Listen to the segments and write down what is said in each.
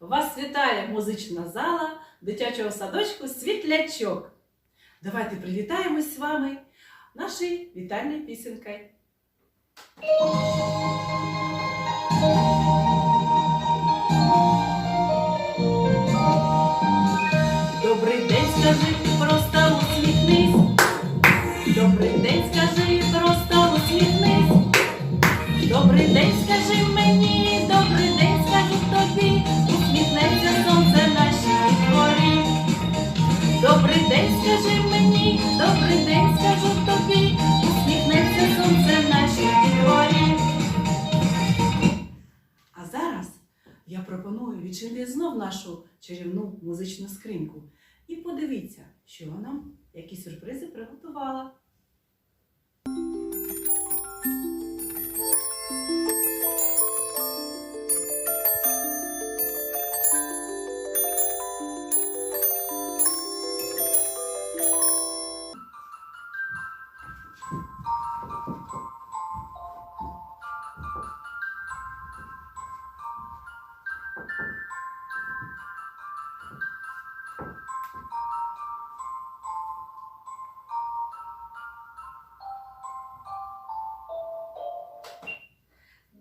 Вас вітає музична зала дитячого садочку Світлячок. Давайте привітаємось з вами нашою вітальною пісенькою. Скажи мені, добрий день, скажу тобі, усміхнеться сонце в нашій дворі. А зараз я пропоную відчинити знов нашу чарівну музичну скриньку і подивіться, що вона, які сюрпризи приготувала.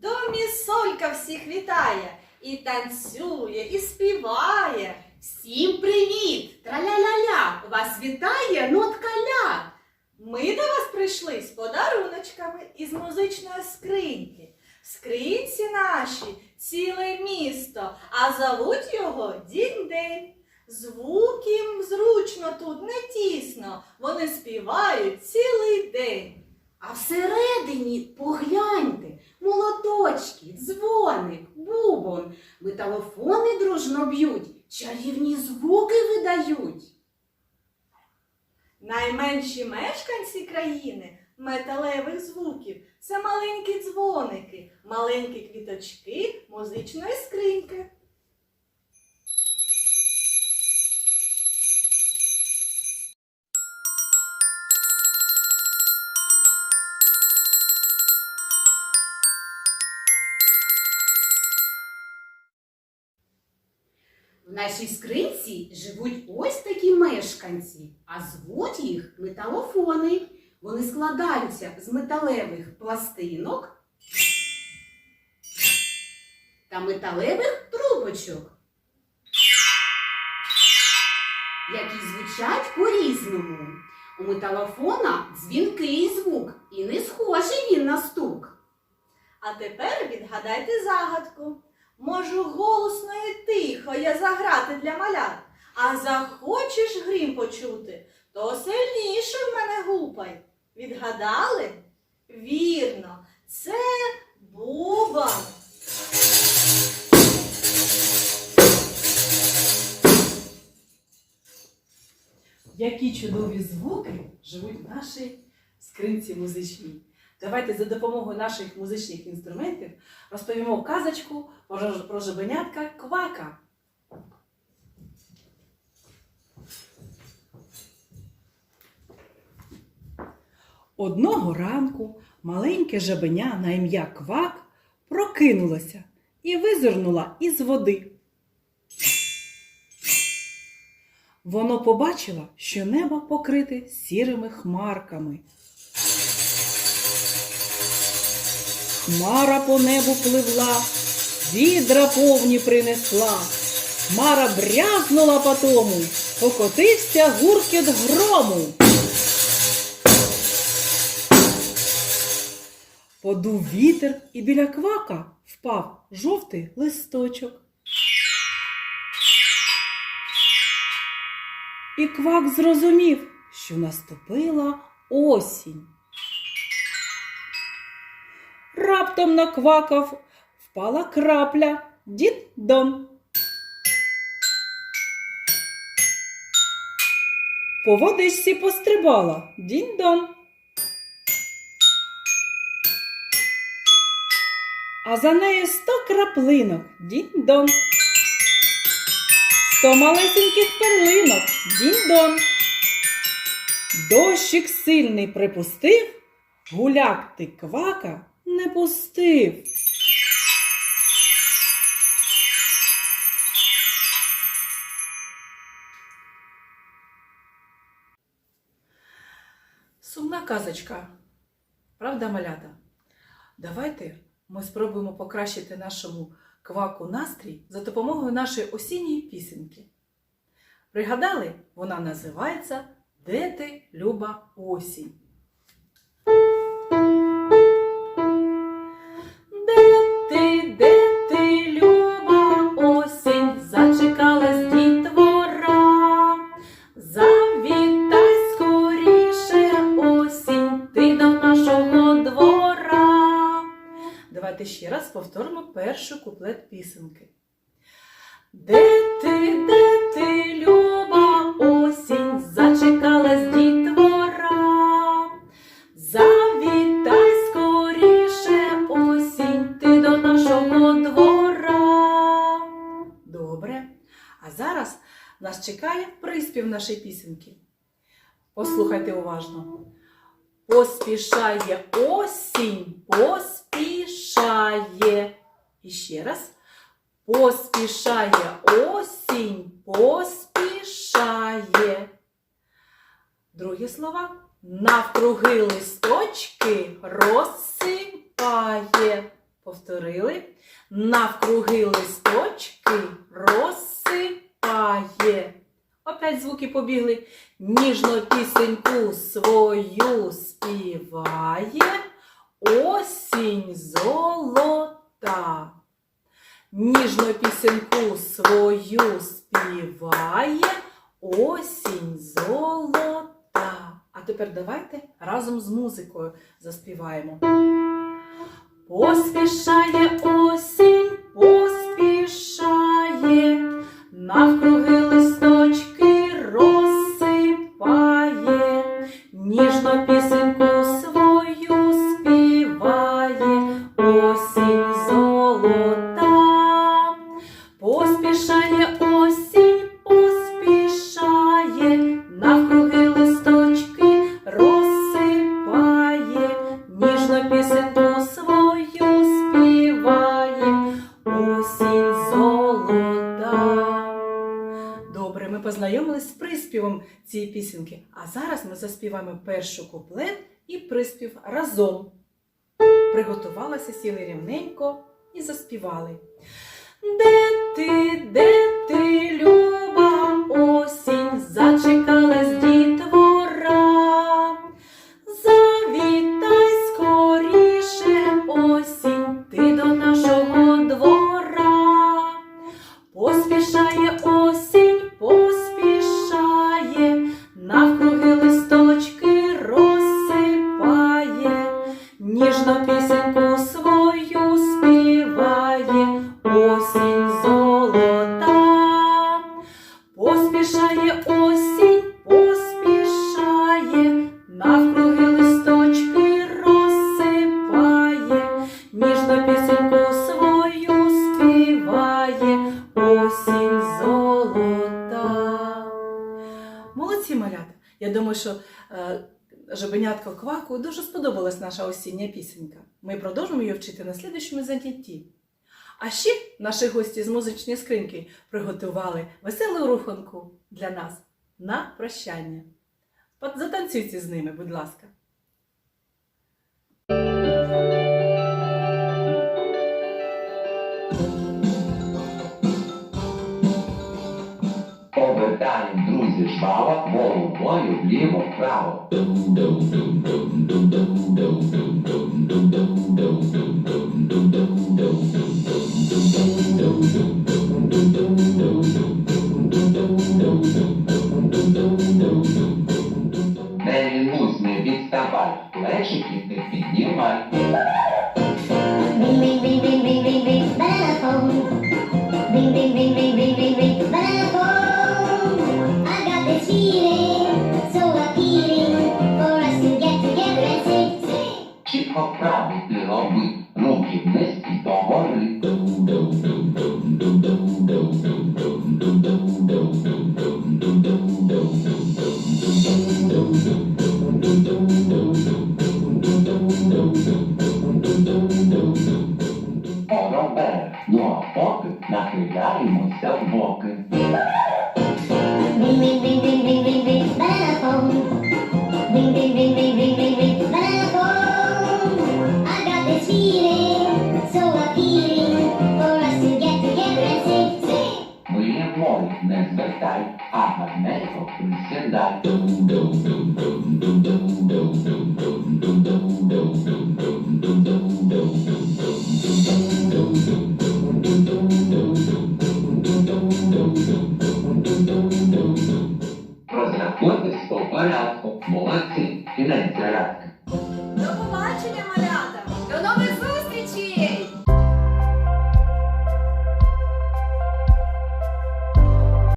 Домі Солька всіх вітає, і танцює, і співає. Всім привіт! Траля-ля-ля! Вас вітає нотка ля! Ми до вас прийшли з подаруночками із музичної скриньки. В скринці наші ціле місто, а зовуть його Дінь-день. Звуків зручно тут не тісно, вони співають цілий день. А всередині погляньте, молоточки, дзвоник, бубон, металофони дружно б'ють, чарівні звуки видають. Найменші мешканці країни металевих звуків це маленькі дзвоники, маленькі квіточки музичної скриньки. В нашій скринці живуть ось такі мешканці, а звуть їх металофони. Вони складаються з металевих пластинок та металевих трубочок, які звучать по-різному. У металофона дзвінкий звук і не схожий він на стук. А тепер відгадайте загадку. Можу голосно і тихо я заграти для малят, а захочеш грім почути, то сильніше в мене гупай. Відгадали? Вірно, це бубон. Які чудові звуки живуть в нашій скринці музичній. Давайте за допомогою наших музичних інструментів розповімо казочку про жабенятка Квака. Одного ранку маленьке жабеня на ім'я Квак прокинулося і визирнула із води. Воно побачило, що небо покрите сірими хмарками. Хмара по небу пливла, відра повні принесла. Хмара брязнула по тому, покотився гуркіт грому. Подув вітер, і біля квака впав жовтий листочок. І квак зрозумів, що наступила осінь. Раптом на квакав впала крапля дід-дон. По водичці пострибала дінь-дон. а за нею сто краплинок дінь-дон. Сто малесеньких перлинок дінь-дон. Дощик сильний припустив, гуляк ти квака не пустив. Сумна казочка, правда малята? Давайте ми спробуємо покращити нашому кваку настрій за допомогою нашої осінньої пісеньки. Пригадали, вона називається Де ти, люба осінь? Давайте ще раз повторимо перший куплет пісенки. Де ти, де ти, люба осінь, зачекалась дітвора. Завітай скоріше осінь, ти до нашого двора. Добре. А зараз нас чекає приспів нашої пісеньки. Послухайте уважно. Поспішає осінь, осінь, поспішає. І ще раз. Поспішає осінь, поспішає. Другі слова. Навкруги листочки розсипає. Повторили. Навкруги листочки розсипає. Опять звуки побігли. Ніжно пісеньку свою співає. Осінь золота. Ніжно пісеньку свою співає. Осінь золота. А тепер давайте разом з музикою заспіваємо. Поспішає осінь, поспішає, навкруги цієї пісеньки, а зараз ми заспіваємо першу куплет і приспів разом. Приготувалися, сіли рівненько і заспівали. Де ти, де ти, Думаю, що е, жабенятко кваку дуже сподобалась наша осіння пісенька. Ми продовжимо її вчити на слідчому занятті. А ще наші гості з музичної скриньки приготували веселу руханку для нас на прощання. Затанцюйте з ними, будь ласка. Повертаємо, друзі, жваво, головою вліво-вправо. Не ring, ring, ring, ring, ring. When I home, I got this feeling so appealing for us to get together and sing, sing. Muy bien, Morris, Memphis, I have medical from Sendai.